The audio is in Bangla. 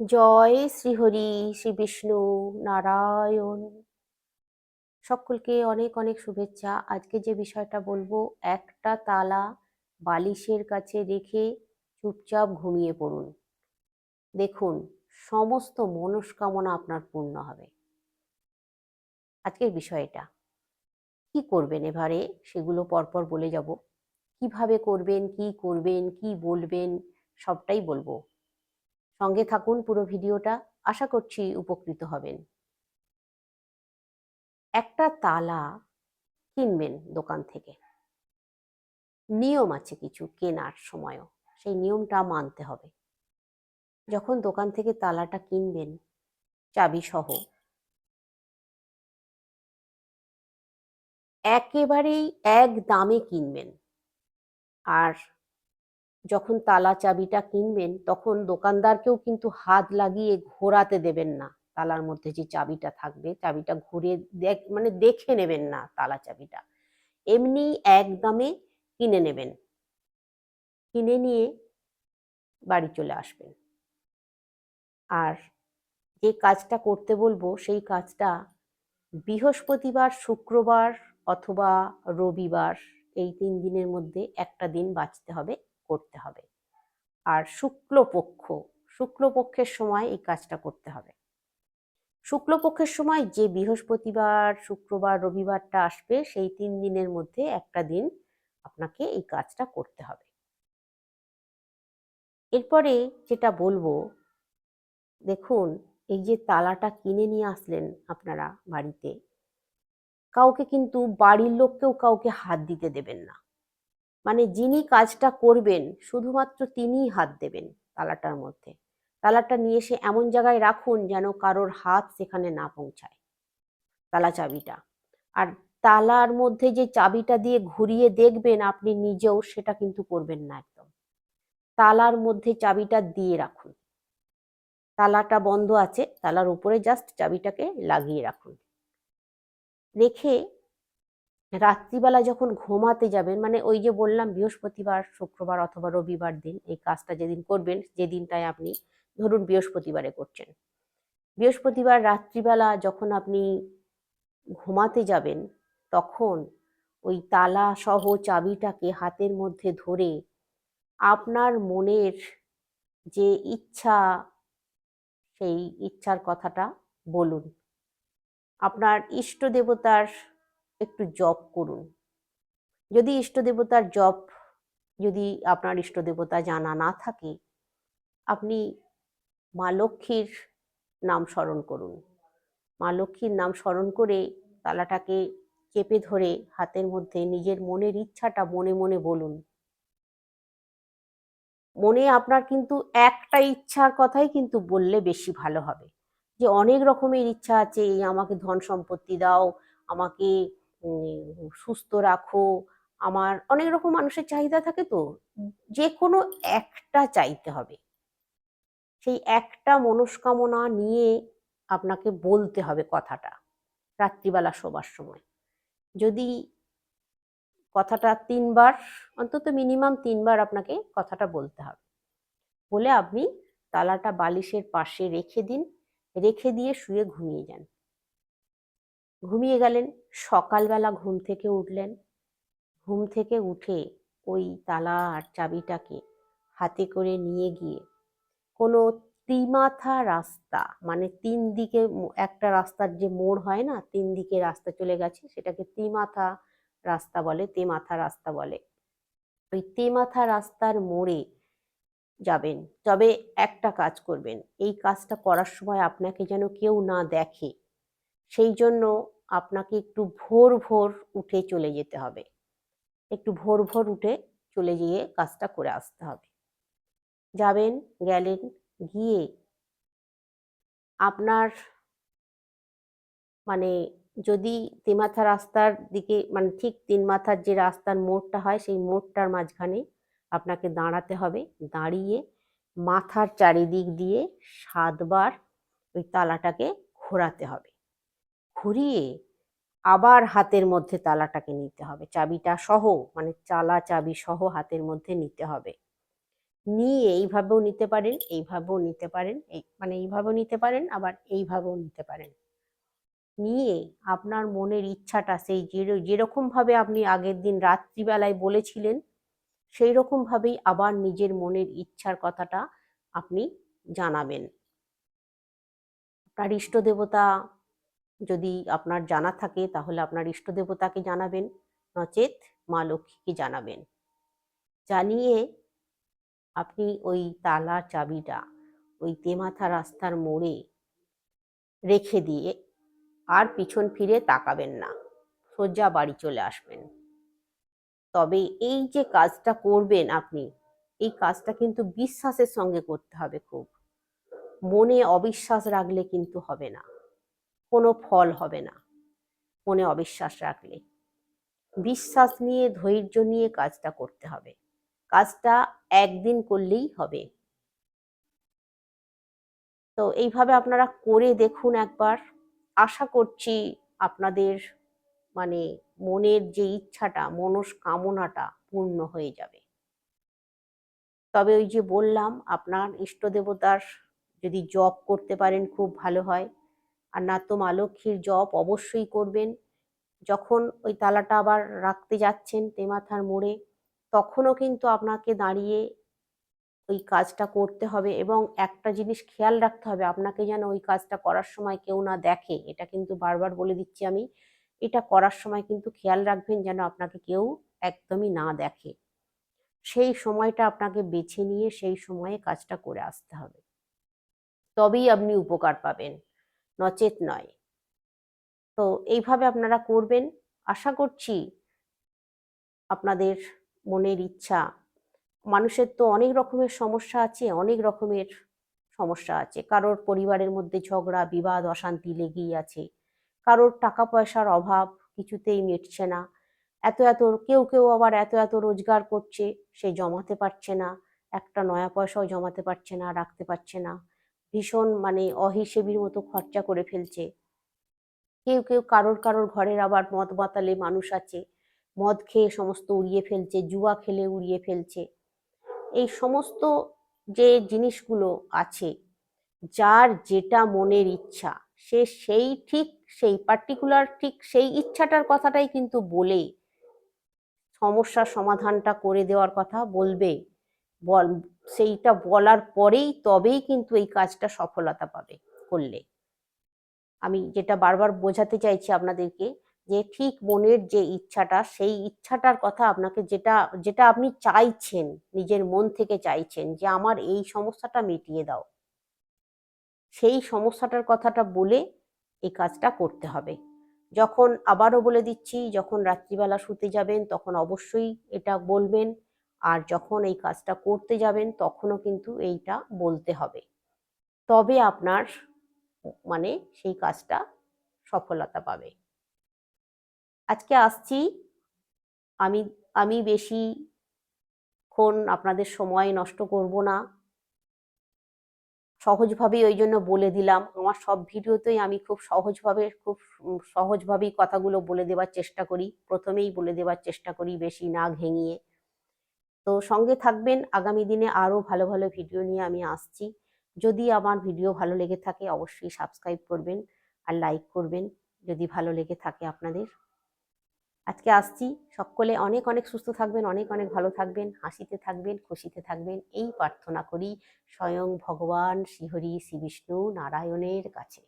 জয় শ্রীহরি শ্রী বিষ্ণু নারায়ণ। সকলকে অনেক অনেক শুভেচ্ছা। আজকে যে বিষয়টা বলব, একটা তালা বালিশের কাছে রেখে চুপচাপ ঘুমিয়ে পড়ুন। দেখুন, সমস্ত মনস্কামনা আপনার পূর্ণ হবে। আজকের বিষয়টা, কি করবেন এবারে? সেগুলো পরপর বলে যাব। কীভাবে করবেন, কি করবেন, কি বলবেন, সবটাই বলব। সঙ্গে থাকুন পুরো ভিডিওটা। আশা করছি উপকৃত হবেন। একটা তালা কিনবেন দোকান থেকে। নিয়ম আছে কিছু কেনার সময়ও। সেই নিয়মটা মানতে হবে। যখন দোকান থেকে তালাটা কিনবেন চাবি সহ একেবারেই এক দামে কিনবেন। আর যখন তালা চাবিটা কিনবেন, তখন দোকানদারকেও কিন্তু হাত লাগিয়ে ঘোরাতে দেবেন না। তালার মধ্যে যে চাবিটা থাকবে, চাবিটা ঘুরে দেখ মানে দেখে নেবেন না তালা চাবিটা। এমনি এক দামে কিনে নেবেন। কিনে নিয়ে বাড়ি চলে আসবেন। আর যে কাজটা করতে বলব, সেই কাজটা বৃহস্পতিবার, শুক্রবার অথবা রবিবার, এই তিন দিনের মধ্যে একটা দিন বাঁচতে হবে। করতে হবে। আর শুক্লপক্ষ, শুক্লপক্ষের সময় এই কাজটা করতে হবে। শুক্লপক্ষের সময় যে বৃহস্পতিবার, শুক্রবার, রবিবারটা আসবে, সেই তিন দিনের মধ্যে একটা দিন আপনাকে এই কাজটা করতে হবে। এরপরে যেটা বলব, দেখুন, এই যে তালাটা কিনে নিয়ে আসলেন আপনারা বাড়িতে, কাউকে কিন্তু বাড়ির লোককেও কাউকে হাত দিতে দেবেন না। মানে যিনি কাজটা করবেন, শুধুমাত্র তিনিই হাত দেবেন তালাটার মধ্যে। তালাটা নিয়ে এসে এমন জায়গায় রাখুন যেন কারোর হাত সেখানে না পৌঁছায় তালা চাবিটা। আর তালার মধ্যে যে চাবিটা দিয়ে ঘুরিয়ে দেখবেন আপনি নিজেও সেটা কিন্তু করবেন না একদম। তালার মধ্যে চাবিটা দিয়ে রাখুন। তালাটা বন্ধ আছে, তালার উপরে জাস্ট চাবিটাকে লাগিয়ে রাখুন। রেখে রাত্রিবেলা যখন ঘুমাতে যাবেন মানে ওই যে বললাম বৃহস্পতিবার, শুক্রবার অথবা রবিবার দিন, এই কাজটা যেদিন করবেন যে দিনটায় আপনি ধরুন বৃহস্পতিবারে করছেন। বৃহস্পতিবার রাত্রিবেলা যখন আপনি ঘুমাতে যাবেন, তখন ওই তালা সহ চাবিটাকে হাতের মধ্যে ধরে আপনার মনের যে ইচ্ছা, সেই ইচ্ছার কথাটা বলুন। আপনার ইষ্ট দেবতার একটু জপ করুন। যদি ইষ্ট দেবতার জপ, যদি আপনার ইষ্ট দেবতা জানা না থাকে, আপনি মা লক্ষ্মীর নাম স্মরণ করুন। মা লক্ষ্মীর নাম স্মরণ করে তালাটাকে চেপে ধরে হাতের মধ্যে নিজের মনের ইচ্ছাটা মনে মনে বলুন। মনে আপনার কিন্তু একটা ইচ্ছার কথাই কিন্তু বললে বেশি ভালো হবে। যে অনেক রকমের ইচ্ছা আছে, এই আমাকে ধন সম্পত্তি দাও, আমাকে সুস্থ রাখো। আমার অনেক রকম মানুষের চাহিদা থাকে তো। যে কোনো একটা চাইতে হবে। সেই একটা মনস্কামনা নিয়ে আপনাকে বলতে হবে কথাটা রাত্রিবেলা শোবার সময়। যদি কথাটা তিনবার, অন্তত মিনিমাম তিনবার আপনাকে কথাটা বলতে হবে। বলে আপনি তালাটা বালিশের পাশে রেখে দিন। রেখে দিয়ে শুয়ে ঘুমিয়ে যান। ঘুমিয়ে গেলেন, সকালবেলা ঘুম থেকে উঠলেন। ঘুম থেকে উঠে ওই তালা আর চাবিটাকে হাতে করে নিয়ে গিয়ে কোনো ত্রিমাথা রাস্তা মানে তিন দিকে একটা রাস্তার যে মোড় হয় না, তিন দিকে রাস্তা চলে গেছে, সেটাকে ত্রিমাথা রাস্তা বলে, তেমাথা রাস্তা বলে। ওই তেমাথা রাস্তার মোড়ে যাবেন, তবে একটা কাজ করবেন। এই কাজটা করার সময় আপনাকে যেন কেউ না দেখে, সেই জন্য আপনাকে একটু ভোর ভোর উঠে চলে যেতে হবে। একটু ভোর ভোর উঠে চলে গিয়ে কাজটা করে আসতে হবে। যাবেন, গেলেন, গিয়ে আপনার মানে যদি তিনমাথা রাস্তার দিকে মানে ঠিক তিন মাথার যে রাস্তার মোড়টা হয়, সেই মোড়টার মাঝখানে আপনাকে দাঁড়াতে হবে। দাঁড়িয়ে মাথার চারিদিক দিয়ে সাতবার ওই তালাটাকে ঘোরাতে হবে। ঘুরিয়ে আবার হাতের মধ্যে তালাটাকে নিতে হবে। চাবিটা সহ মানে চালা চাবি সহ হাতের মধ্যে নিতে হবে। নিয়ে এইভাবেও নিতে পারেন, এইভাবেও নিতে পারেন, এই মানে এইভাবেও নিতে পারেন, আবার এইভাবেও নিতে পারেন। নিয়ে আপনার মনের ইচ্ছাটা, সেই যের- যেরকম ভাবে আপনি আগের দিন রাত্রিবেলায় বলেছিলেন সেই রকম ভাবেই আবার নিজের মনের ইচ্ছার কথাটা আপনি জানাবেন। আপনার ইষ্ট দেবতা যদি আপনার জানা থাকে, তাহলে আপনার ইষ্ট দেবতাকে জানাবেন। নচেত মা লক্ষ্মীকে জানাবেন। জানিয়ে আপনি ওই তালা চাবিটা ওই তেমাথা রাস্তার মোড়ে রেখে দিয়ে আর পিছন ফিরে তাকাবেন না। সোজা বাড়ি চলে আসবেন। তবে এই যে কাজটা করবেন আপনি, এই কাজটা কিন্তু বিশ্বাসের সঙ্গে করতে হবে খুব। মনে অবিশ্বাস রাখলে কিন্তু হবে না। কোনো ফল হবে না। মনে অবিশ্বাস রাখলে। বিশ্বাস নিয়ে, ধৈর্য নিয়ে কাজটা করতে হবে। কাজটা একদিন করলেই হবে। তো এইভাবে আপনারা করে দেখুন একবার। আশা করছি আপনাদের মানে মনের যে ইচ্ছাটা, মনস্কামনাটা পূর্ণ হয়ে যাবে। তবে ওই যে বললাম, আপনার ইষ্ট দেবতার যদি জপ করতে পারেন খুব ভালো হয়। আর না তো মা লক্ষ্মীর জপ অবশ্যই করবেন। যখন ওই তালাটা আবার রাখতে যাচ্ছেন তেমাথার মোড়ে, তখনও কিন্তু আপনাকে দাঁড়িয়ে ওই কাজটা করতে হবে এবং একটা জিনিস খেয়াল রাখতে হবে, আপনাকে যেন ওই কাজটা করার সময় কেউ না দেখে। এটা কিন্তু বারবার বলে দিচ্ছি আমি, এটা করার সময় কিন্তু খেয়াল রাখবেন যেন আপনাকে কেউ একদমই না দেখে। সেই সময়টা আপনাকে বেছে নিয়ে সেই সময়ে কাজটা করে আসতে হবে। তবেই আপনি উপকার পাবেন। নচেত নয়। তো এইভাবে আপনারা করবেন। আশা করছি আপনাদের মনের ইচ্ছা, মানুষের তো অনেক রকমের সমস্যা আছে, অনেক রকমের সমস্যা আছে। কারোর পরিবারের মধ্যে ঝগড়া, বিবাদ, অশান্তি লেগেই আছে। কারোর টাকা পয়সার অভাব কিছুতেই মিটছে না। এত এত কেউ কেউ আবার এত এত রোজগার করছে, সে জমাতে পারছে না। একটা নয়া পয়সাও জমাতে পারছে না, রাখতে পারছে না। ভীষণ মানে অহিসেবির মতো খরচা করে ফেলছে। কেউ কেউ কারোর কারোর ঘরের আবার মদ মাতালে মানুষ আছে। মদ খেয়ে সমস্ত উড়িয়ে ফেলছে, জুয়া খেলে উড়িয়ে ফেলছে। এই সমস্ত যে জিনিসগুলো আছে, যার যেটা মনের ইচ্ছা, সে সেই ঠিক সেই পার্টিকুলার ঠিক সেই ইচ্ছাটার কথাটাই কিন্তু বলে সমস্যার সমাধানটা করে দেওয়ার কথা বলবে। বল, সেইটা বলার পরেই তবেই কিন্তু এই কাজটা সফলতা পাবে করলে। আমি যেটা বারবার বোঝাতে চাইছি আপনাদেরকে যে ঠিক মনের যে ইচ্ছাটা, সেই ইচ্ছাটার কথা আপনাকে যেটা যেটা আপনি চাইছেন, নিজের মন থেকে চাইছেন যে আমার এই সমস্যাটা মিটিয়ে দাও। সেই সমস্যাটার কথাটা বলে এই কাজটা করতে হবে। যখন আবারও বলে দিচ্ছি, যখন রাত্রিবেলা শুতে যাবেন, তখন অবশ্যই এটা বলবেন। আর যখন এই কাজটা করতে যাবেন, তখনও কিন্তু এইটা বলতে হবে। তবে আপনার মানে সেই কাজটা সফলতা পাবে। আজকে আসছি। আমি আমি বেশি ক্ষণ আপনাদের সময় নষ্ট করব না। সহজভাবেই ওই জন্য বলে দিলাম। আমার সব ভিডিওতেই আমি খুব সহজভাবে, খুব সহজভাবেই কথাগুলো বলে দেওয়ার চেষ্টা করি। প্রথমেই বলে দেওয়ার চেষ্টা করি বেশি না ঘেঙিয়ে। তো সঙ্গে থাকবেন। আগামী দিনে আরও ভালো ভালো ভিডিও নিয়ে আমি আসছি। যদি আমার ভিডিও ভালো লেগে থাকে অবশ্যই সাবস্ক্রাইব করবেন আর লাইক করবেন। যদি ভালো লেগে থাকে আপনাদের। আজকে আসছি। সকলে অনেক অনেক সুস্থ থাকবেন, অনেক অনেক ভালো থাকবেন, হাসিতে থাকবেন, খুশিতে থাকবেন। এই প্রার্থনা করি স্বয়ং ভগবান শ্রীহরি শ্রী বিষ্ণু নারায়ণের কাছে।